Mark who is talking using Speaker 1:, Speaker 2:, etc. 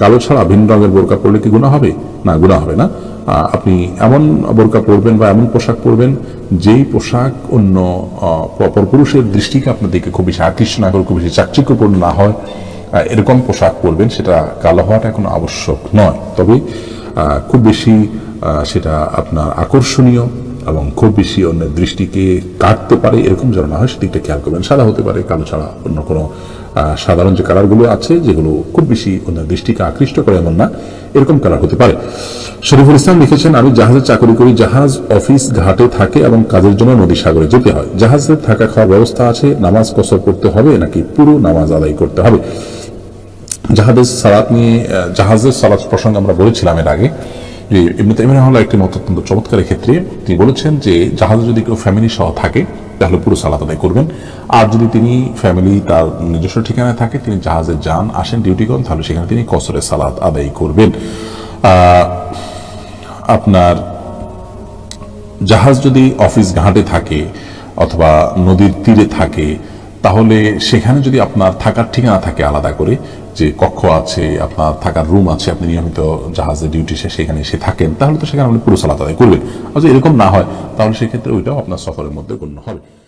Speaker 1: কালো ছাড়া ভিন্ন রঙের বোরকা পরলে কি গুণা হবে? না গুণা হবে না। আপনি এমন বোরকা পরবেন বা এমন পোশাক পরবেন, যেই পোশাক অন্য প্রপর পুরুষের দৃষ্টিকে আপনার দিকে খুব বেশি আকৃষ্ট না করে, খুব বেশি চাকচিক্যপূর্ণ না হয় এরকম পোশাক পরবেন, সেটা কালো হওয়াটা এখন আবশ্যক নয়। তবে খুব বেশি সেটা আপনার আকর্ষণীয় এবং খুব বেশি অন্যের দৃষ্টিকে কাটতে পারে, এরকম যেন না হয়, সেদিকটা খেয়াল করবেন। সাদা হতে পারে, কালো ছাড়া অন্য কোনো সাধারণ যে কালারগুলো আছে, যেগুলো খুব বেশি অন্যের দৃষ্টিকে আকৃষ্ট করে এমন না, এরকম কালার হতে পারে। শরীফুল ইসলাম লিখেছেন, আমি জাহাজে চাকরি করি, জাহাজ, অফিস, ঘাটে থাকে এবং কাজের জন্য নদী সাগরে যেতে হয়। জাহাজে থাকা খাওয়ার ব্যবস্থা আছে, নামাজ কসর করতে হবে, নাকি পুরো নামাজ আদায় করতে হবে? জাহাজের সালাত নিয়ে জাহাজের সালাত প্রসঙ্গে আমরা বলেছিলাম এর আগে যে ইবনে তাইমিয়া হলো একটি মত অত্যন্ত চমৎকার ক্ষেত্রে তিনি বলেছেন যে জাহাজে যদি কেউ ফ্যামিলি সহ থাকে, তাহলে পুরো সালাত আদায় করবেন। আর যদি তিনি ফ্যামিলি তার নিজস্ব ঠিকানায় থাকে, তিনি জাহাজে যান, আসেন ডিউটি করেন, তাহলে সেখানে তিনি কসরের সালাত আদায় করবেন। আপনার জাহাজ যদি অফিস ঘাটে থাকে, অথবা নদীর তীরে থাকে তাহলে সেখানে যদি আপনার থাকার ঠিকানা থাকে আলাদা করে, যে কক্ষ আছে, আপনার থাকার রুম আছে, আপনি নিয়মিত জাহাজে ডিউটি সে সেখানে এসে থাকেন, তাহলে তো সেখানে আপনি পুরো সালাত করবেন। আর যদি এরকম না হয়, তাহলে সেক্ষেত্রে ওইটাও আপনার সফরের মধ্যে গণ্য হবে।